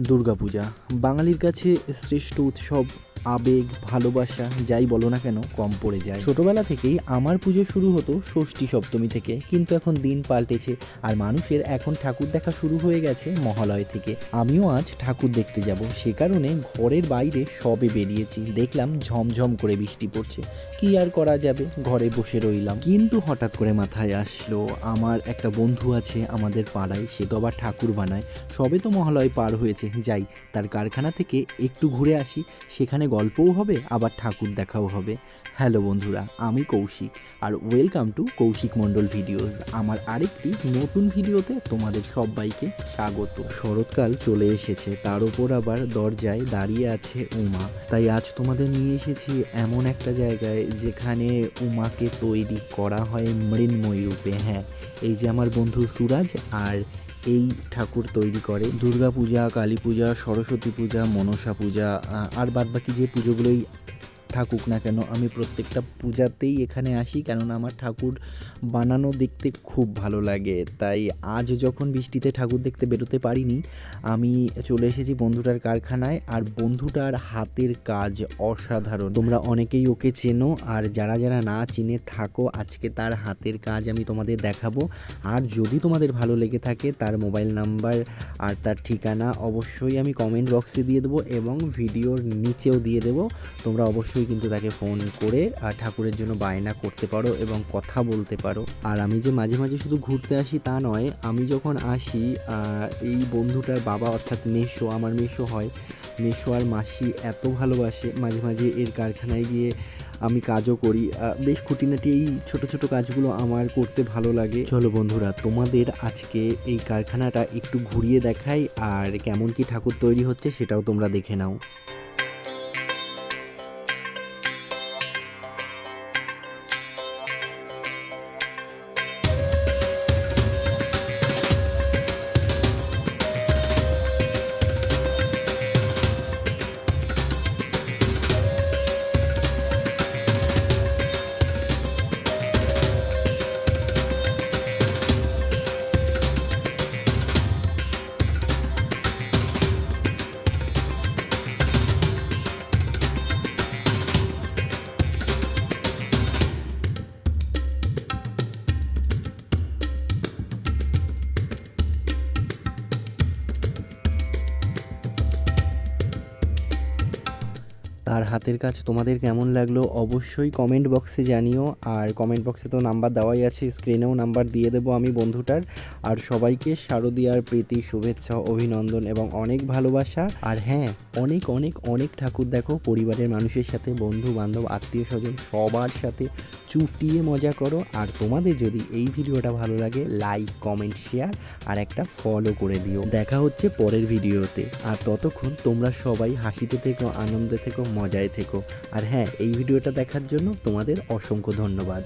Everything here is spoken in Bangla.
দুর্গাপূজা। বাঙালির কাছে শ্রেষ্ঠ উৎসব আবেগ, ভালোবাসা, যাই বলো না কেন, কম পড়ে যায়। ছোটবেলা থেকেই আমার পুজো শুরু হতো ষষ্ঠী সপ্তমী থেকে, কিন্তু এখন দিন পাল্টেছে আর মানুষের এখন ঠাকুর দেখা শুরু হয়ে গেছে মহালয় থেকে। আমিও আজ ঠাকুর দেখতে যাব, সে কারণে ঘরের বাইরে সবে বেরিয়েছি। দেখলাম ঝমঝম করে বৃষ্টি পড়ছে। কি আর করা যাবে? ঘরে বসে রইলাম। কিন্তু হঠাৎ করে মাথায় আসলো, আমার একটা বন্ধু আছে আমাদের পাড়ায়, সে তো আবার ঠাকুর বানায়। সবে তো মহালয় পার হয়েছে, যাই, তার কারখানা থেকে একটু ঘুরে আসি, সেখানে গল্পও হবে, আবার ঠাকুর দেখাও হবে। হ্যালো বন্ধুরা, আমি কৌশিক, আর welcome to Koushik Mondal videos আমার আরেকটি নতুন ভিডিওতে তোমাদের সবাইকে স্বাগত। শরৎকাল চলে এসেছে, তার উপর আবার দরজায় দাঁড়িয়ে আছে উমা। তাই আজ তোমাদের নিয়ে এসেছি এমন একটা জায়গায় যেখানে উমাকে তৈরি করা হয় মৃন্ময়ী রূপে। হ্যাঁ এই যে আমার বন্ধু সুরাজ আর এই ঠাকুর তৈরি করে। দুর্গা পূজা কালী পূজা সরস্বতী পূজা, মনসা পূজা আর বাদবাকি যে পুজোগুলোই থাকুক না কেন, আমি প্রত্যেকটা পূজাতেই এখানে আসি কেননা আমার ঠাকুর বানানো দেখতে খুব ভালো লাগে। তাই আজ যখন বৃষ্টিতে ঠাকুর দেখতে বেরোতে পারিনি, আমি চলে এসেছি বন্ধুটার কারখানায় আর বন্ধুটার হাতের কাজ অসাধারণ। তোমরা অনেকেই ওকে চেনো আর যারা যারা না চিনে থাকো, আজকে তার হাতের কাজ আমি তোমাদের দেখাবো। আর যদি তোমাদের ভালো লেগে থাকে তার মোবাইল নাম্বার আর তার ঠিকানা অবশ্যই আমি কমেন্ট বক্সে দিয়ে দেবো এবং ভিডিওর নিচেও দিয়ে দেবো। তোমরা অবশ্যই কিন্তু তাকে ফোন করে ঠাকুরের জন্য বায়না করতে পারো এবং কথা বলতে পারো। আর আমি যে মাঝে মাঝে শুধু ঘুরতে আসি তা নয়, আমি যখন আসি এই বন্ধুটার বাবা অর্থাৎ মেশো আমার মেশো হয় মেশো আর মাসি এত ভালোবাসে। মাঝে মাঝে এর কারখানায় গিয়ে আমি কাজও করি। বেশ খুঁটিনাটি এই ছোট ছোট কাজগুলো আমার করতে ভালো লাগে। চলো বন্ধুরা, তোমাদের আজকে এই কারখানাটা একটু ঘুরিয়ে দেখাই আর কেমন কি ঠাকুর তৈরি হচ্ছে সেটাও তোমরা দেখে নাও। তার হাতের কাজ তোমাদের কেমন লাগল অবশ্যই কমেন্ট বক্সে জানিও। আর কমেন্ট বক্সে তো নাম্বার দেওয়াই আছে স্ক্রিনেও নাম্বার দিয়ে দেবো আমি বন্ধুটার। আর সবাইকে শারদীয়ার প্রীতি, শুভেচ্ছা, অভিনন্দন এবং অনেক ভালোবাসা। আর হ্যাঁ অনেক অনেক অনেক ঠাকুর দেখো, পরিবারের মানুষের সাথে বন্ধু বান্ধব আত্মীয় স্বজন সবার সাথে। চুটিয়ে মজা করো। আর তোমাদের যদি এই ভিডিওটা ভালো লাগে লাইক কমেন্ট শেয়ার আর একটা ফলো করে দিও। দেখা হচ্ছে পরের ভিডিওতে। আর ততক্ষণ তোমরা সবাই হাসিতে থেকো, আনন্দে থেকো, মজায় থেকো। আর হ্যাঁ এই ভিডিওটা দেখার জন্য তোমাদের অসংখ্য ধন্যবাদ।